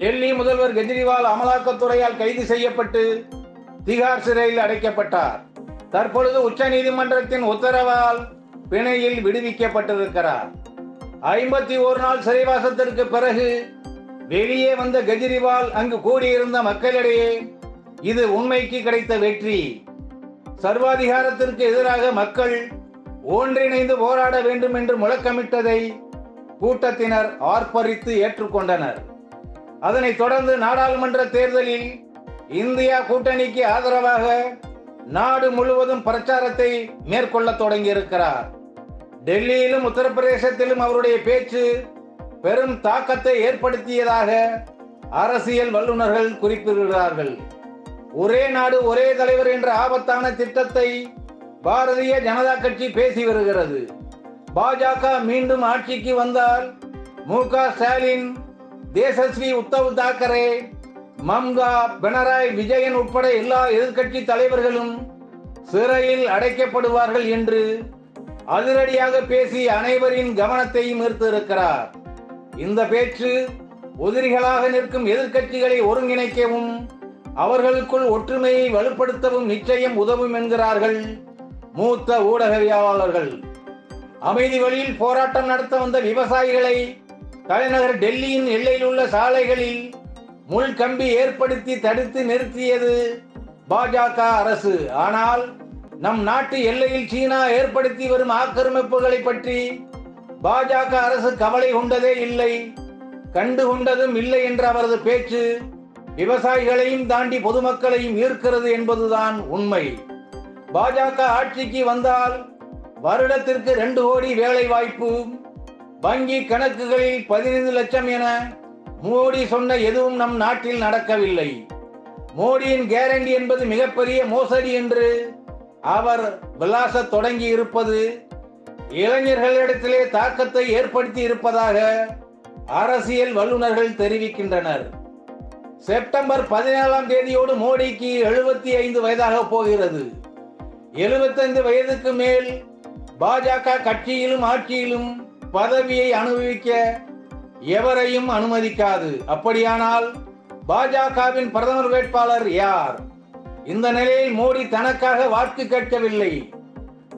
டெல்லி முதல்வர் கெஜ்ரிவால் அமலாக்கத்துறையால் கைது செய்யப்பட்டு திகார் சிறையில் அடைக்கப்பட்டார். தற்பொழுது உச்சநீதிமன்றத்தின் உத்தரவால் பிணையில் விடுவிக்கப்பட்டிருக்கிறார். ஐம்பத்தி ஒரு நாள் சிறைவாசத்திற்கு பிறகு வெளியே வந்த கெஜ்ரிவால் அங்கு கூடியிருந்த மக்களிடையே இது உண்மைக்கு கிடைத்த வெற்றி. சர்வாதிகாரத்திற்கு எதிராக மக்கள் ஒன்றிணைந்து போராட வேண்டும் என்று முழக்கமிட்டதை கூட்டத்தினர் ஆர்ப்பரித்து ஏற்றுக்கொண்டனர். அதனைத் தொடர்ந்து நாடாளுமன்ற தேர்தலில் இந்தியா கூட்டணிக்கு ஆதரவாக நாடு முழுவதும் பிரச்சாரத்தை மேற்கொள்ள தொடங்கியிருக்கிறார். டெல்லியிலும் உத்தரப்பிரதேசத்திலும் அவருடைய பேச்சு பெரும் தாக்கத்தை ஏற்படுத்தியதாக அரசியல் வல்லுநர்கள் குறிப்பிடுகிறார்கள். ஒரே நாடு ஒரே தலைவர் என்ற ஆபத்தான திட்டத்தை பாரதிய ஜனதா கட்சி பேசி வருகிறது. பாஜக மீண்டும் ஆட்சிக்கு வந்தால் மு க ஸ்டாலின் தேசஸ்ரீ உத்தவ் தாக்கரே மம்தா பினராய் விஜயன் உட்பட எல்லா எதிர்க்கட்சி தலைவர்களும் சிறையில் அடைக்கப்படுவார்கள் என்று அதிரடியாக பேசி அனைவரின் கவனத்தையும் ஈர்த்திருக்கிறார் இந்த பேச்சு உதிரிகளாக நிற்கும் எதிர்க்கட்சிகளை ஒருங்கிணைக்கவும் அவர்களுக்குள் ஒற்றுமையை வலுப்படுத்தவும் நிச்சயம் உதவும் என்கிறார்கள் மூத்த ஊடகவியலாளர்கள். அமைதி வழியில் போராட்டம் நடத்த வந்த விவசாயிகளை தலைநகர் டெல்லியின் எல்லையில் உள்ள சாலைகளில் முள் கம்பி ஏற்படுத்தி தடுத்து நிறுத்தியது பாஜக அரசு. ஆனால் நம் நாட்டு எல்லையில் சீனா ஏற்படுத்தி வரும் ஆக்கிரமிப்புகளை பற்றி பாஜக அரசு கவலை கொண்டதே இல்லை. கண்டு கொண்டதும் இல்லை என்ற அவரது பேச்சு விவசாயிகளையும் தாண்டி பொதுமக்களையும் ஈர்க்கிறது என்பதுதான் உண்மை. பாஜக ஆட்சிக்கு வந்தால் வருடத்திற்கு ரெண்டு கோடி வேலை வாய்ப்பு வங்கி கணக்குகளில் பதினைந்து லட்சம் என மோடி சொன்ன எதுவும் நம் நாட்டில் நடக்கவில்லை. மோடியின் கேரண்டி என்பது மிகப்பெரிய மோசடி என்று அவர் விலாச தொடங்கி இருப்பது இளைஞர்களிடத்திலே தாக்கத்தை ஏற்படுத்தி இருப்பதாக அரசியல் வல்லுநர்கள் தெரிவிக்கின்றனர். செப்டம்பர் பதினேழாம் தேதியோடு மோடிக்கு எழுபத்தி ஐந்து வயதாக போகிறது. எழுபத்தைந்து வயதுக்கு மேல் பாஜக கட்சியிலும் ஆட்சியிலும் பதவியை அனுபவிக்க எவரையும் அனுமதிக்காது. அப்படியானால் பாஜகவின் பிரதமர் வேட்பாளர் யார்? இந்த நிலையில் மோடி தனக்காக வாக்கு கேட்கவில்லை.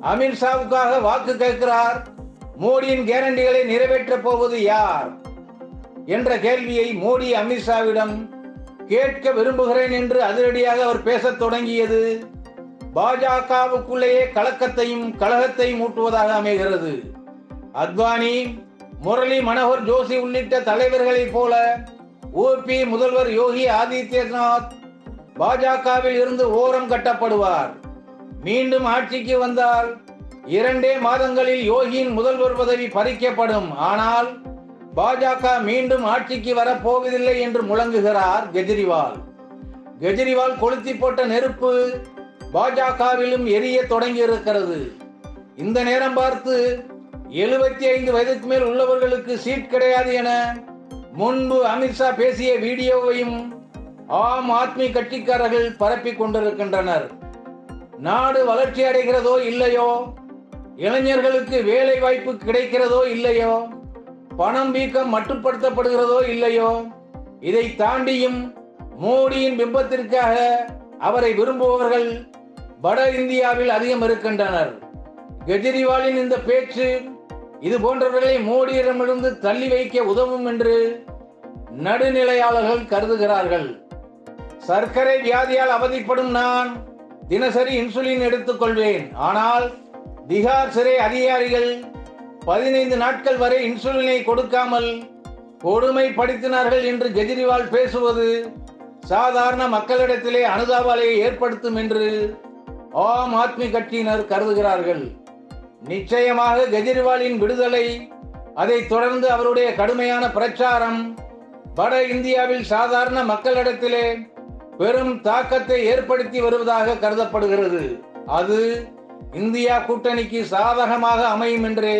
அமித்ஷாவுக்காக வாக்கு கேட்கிறார். மோடியின் கேரண்டிகளை நிறைவேற்றப் போவது யார்? என்ற கேள்வியை மோடி அமித்ஷாவிடம் கேட்க விரும்புகிறேன் என்று அதிரடியாக அவர் பேசத் தொடங்கியது பாஜகவுக்குள்ளேயே கலக்கத்தையும் கழகத்தையும் ஊட்டுவதாக அமைகிறது. அத்வானி முரளி மனோகர் ஜோஷி உள்ளிட்ட தலைவர்களைப் போல ஓபி முதல்வர் யோகி ஆதித்யநாத் பாஜகவில் இருந்து ஓரம் கட்டப்படுவார். மீண்டும் ஆட்சிக்கு வந்தால் இரண்டே மாதங்களில் யோகியின் முதல்வர் பதவி பறிக்கப்படும். ஆனால் பாஜக மீண்டும் ஆட்சிக்கு வரப்போவதில்லை என்று முழங்குகிறார் கெஜ்ரிவால். கெஜ்ரிவால் கொளுத்தி போட்ட நெருப்பு பாஜகவிலும் எரிய தொடங்கி இருக்கிறது இந்த நேரம் பார்த்து எழுபத்தி ஐந்து வயதுக்கு மேல் உள்ளவர்களுக்கு சீட் கிடையாது என முன்பு அமித்ஷா பேசிய வீடியோவையும் ஆம் ஆத்மி கட்சிக்காரர்கள் பரப்பிக் கொண்டிருக்கின்றனர். நாடு வளர்ச்சி அடைகிறதோ இல்லையோ? இளைஞர்களுக்கு வேலை வாய்ப்பு கிடைக்கிறதோ இல்லையோ? பணம் வீக்கம் மட்டுப்படுத்தப்படுகிறதோ இல்லையோ? இதை தாண்டியும் மோடியின் பிம்பத்திற்காக அவரை விரும்புபவர்கள் வட இந்தியாவில் அதிகம் இருக்கின்றனர். கெஜ்ரிவாலின் இந்த பேச்சு இது போன்றவர்களை மோடியிடமிருந்து தள்ளி வைக்க உதவும் என்று நடுநிலையாளர்கள் கருதுகிறார்கள். சர்க்கரை வியாதியால் அவதிப்படும் நான் தினசரி இன்சுலின் எடுத்துக்கொள்வேன். ஆனால் திகார் சிறை அதிகாரிகள் பதினைந்து நாட்கள் வரை இன்சுலினை கொடுக்காமல் கொடுமைப்படுத்தினார்கள் என்று கெஜ்ரிவால் பேசுவது சாதாரண மக்களிடத்திலே அனுதாபாலையை ஏற்படுத்தும் என்று ஆம் ஆத்மி கட்சியினர் கருதுகிறார்கள். நிச்சயமாக கெஜ்ரிவாலின் விடுதலை அதைத் தொடர்ந்து அவருடைய கடுமையான பிரச்சாரம் வட இந்தியாவில் சாதாரண மக்களிடத்திலே பெரும் தாக்கத்தை ஏற்படுத்தி வருவதாக கருதப்படுகிறது. அது இந்தியா கூட்டணிக்கு சாதகமாக அமையும் என்றே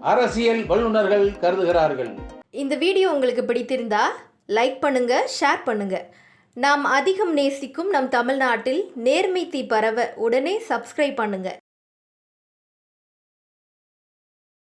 அரசியல் வல்லுநர்கள் கருதுகிறார்கள். இந்த வீடியோ உங்களுக்கு பிடித்திருந்தா லைக் பண்ணுங்க ஷேர் பண்ணுங்க. நாம் அதிகம் நேசிக்கும் நம் தமிழ்நாட்டில் நேர்மை தீ பரவ உடனே சப்ஸ்கிரைப் பண்ணுங்க.